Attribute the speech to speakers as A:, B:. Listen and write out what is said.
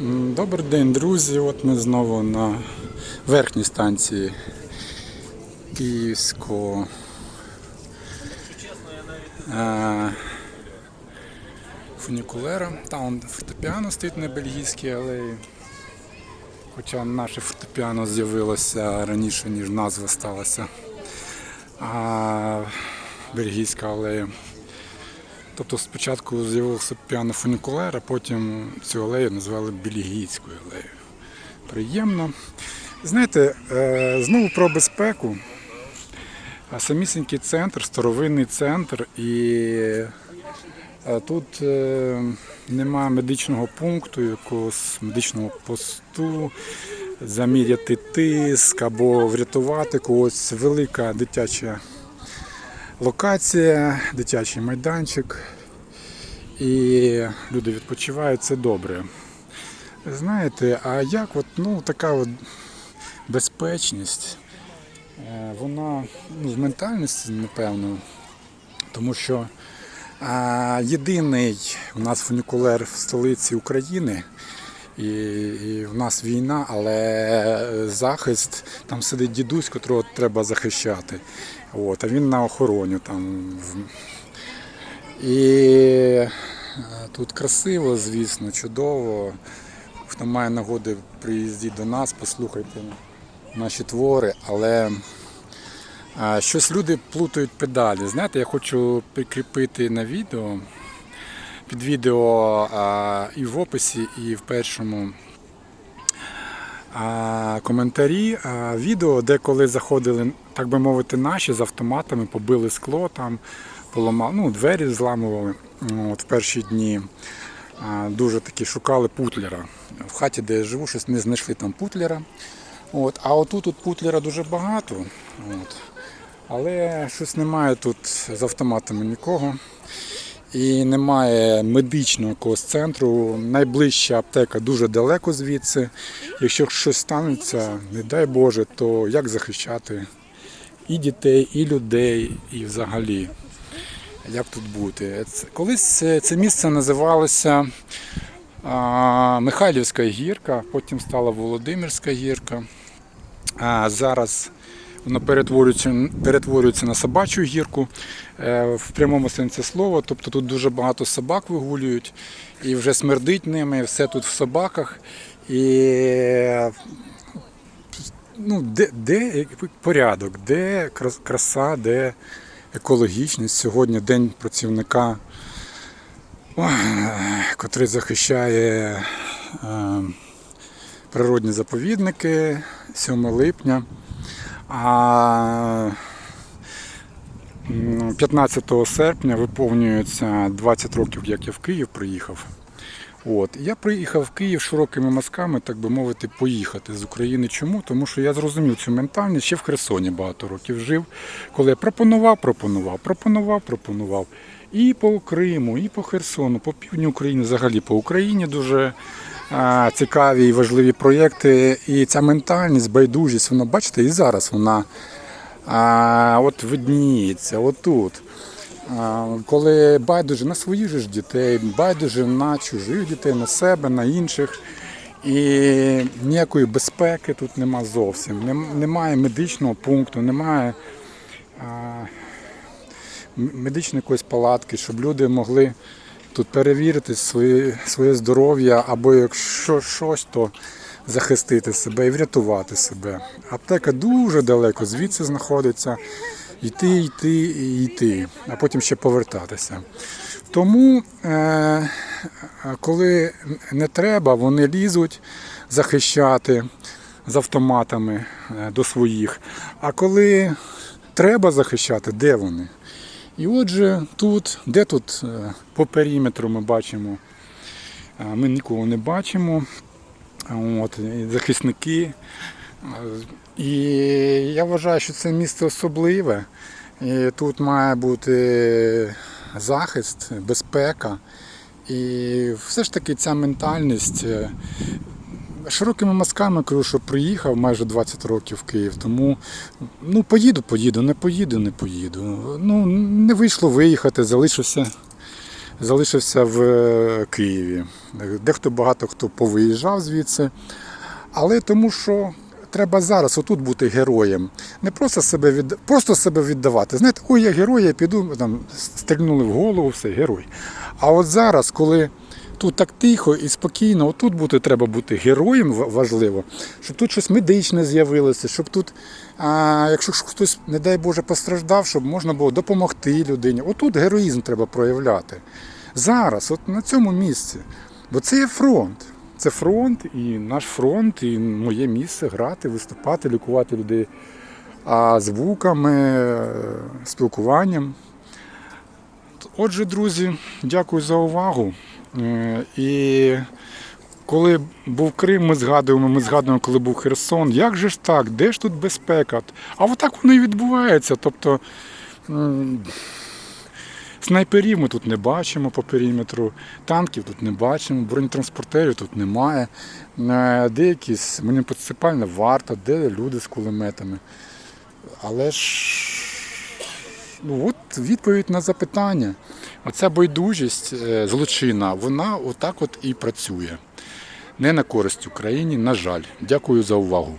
A: Добрий день, друзі. От ми знову на верхній станції Київського е, фунікулера. Там фортепіано стоїть на бельгійській алеї. Хоча наше фортепіано з'явилося раніше, ніж назва сталася. А бельгійська алея. Тобто спочатку з'явився піано фунікулер, а потім цю алею назвали Бельгійською алеєю. Приємно. Знаєте, е, знову про безпеку. А Самісінький центр, старовинний центр, і е, тут е, немає медичного пункту, якогось медичного посту, заміряти тиск або врятувати когось. Велика дитяча локація, дитячий майданчик. І люди відпочивають, це добре. Знаєте, а як от, ну, така от безпечність, е, вона ну, в ментальності, напевно, тому що а, єдиний у нас фунікулер в столиці України, і, і в нас війна, але захист, там сидить дідусь, котрого треба захищати. От, а він на охороні там. І е, тут красиво, звісно, чудово. Хто має нагоди, приїздіть до нас, послухайте наші твори, але щось люди плутають педалі. Знаєте, я хочу прикріпити на відео, під відео і в описі, і в першому коментарі відео, де коли заходили, так би мовити, наші з автоматами, побили скло, там, поламали, ну, двері зламували от, в перші дні. Дуже таки шукали путлера. В хаті, де я живу, щось не знайшли там путлера. От, а отут тут путлера дуже багато. От. Але щось немає тут з автоматами нікого. І немає медичного якогось центру. Найближча аптека дуже далеко звідси. Якщо щось станеться, не дай Боже, то як захищати і дітей, і людей, і взагалі. Як тут бути? Колись це, це місце називалося Михайлівська гірка, потім стала Володимирська гірка. А зараз воно перетворюється, перетворюється на собачу гірку е, в прямому сенсі слова. Тобто тут дуже багато собак вигулюють і вже смердить ними, все тут в собаках. І ну, де, де порядок, де краса, де екологічність. Сьогодні день працівника, котрий захищає е, природні заповідники 7 липня. А 15 серпня виповнюється 20 років, як я в Київ приїхав. От. Я приїхав в Київ широкими мазками, так би мовити, поїхати з України. Чому? Тому що я зрозумів цю ментальність ще в Херсоні багато років жив, коли я пропонував, пропонував, пропонував, пропонував. І по Криму, і по Херсону, по півдню України, взагалі по Україні дуже а, цікаві і важливі проєкти. І ця ментальність, байдужість, вона, бачите, і зараз вона а, от видніється, отут. Коли байдуже на своїх ж дітей, байдуже на чужих дітей, на себе, на інших. І ніякої безпеки тут нема зовсім. Немає медичного пункту, немає медичної якоїсь палатки, щоб люди могли тут перевірити своє, своє здоров'я або якщо щось, то захистити себе і врятувати себе. Аптека дуже далеко звідси знаходиться. Йти, йти і йти, а потім ще повертатися. Тому, е, коли не треба, вони лізуть захищати з автоматами е, до своїх. А коли треба захищати, де вони? І отже, тут, де тут е, по периметру ми бачимо, ми нікого не бачимо. От, захисники. І я вважаю, що це місце особливе. І тут має бути захист, безпека. І все ж таки ця ментальність. е, Широкими мазками кажу, що приїхав майже 20 років в Київ, тому ну поїду, поїду, не поїду, не поїду. Ну не вийшло виїхати, залишився залишився в е, Києві. Дехто багато хто повиїжджав звідси. Але тому що треба зараз отут бути героєм. Не просто себе від... просто себе віддавати. Знаєте, ой, я герой, я піду, там, стрільнули в голову, все, герой. А от зараз, коли тут так тихо і спокійно, отут бути треба бути героєм важливо, щоб тут щось медичне з'явилося, щоб тут, а, якщо хтось, не дай Боже, постраждав, щоб можна було допомогти людині. Отут героїзм треба проявляти. Зараз, от на цьому місці. Бо це є фронт. Це фронт, і наш фронт, і моє місце грати, виступати, лікувати людей а звуками, е, спілкуванням. Отже, друзі, дякую за увагу. Е, І коли був Крим, ми згадуємо, ми згадуємо, коли був Херсон. Як же ж так? Де ж тут безпека? А отак воно і відбувається. Тобто снайперів ми тут не бачимо по периметру, танків тут не бачимо, бронетранспортерів тут немає. Е, Де якісь муніципальна варта, де люди з кулеметами. Але ж ну, от відповідь на запитання. Оця байдужість е, злочинна, вона отак от і працює. Не на користь Україні, на жаль. Дякую за увагу.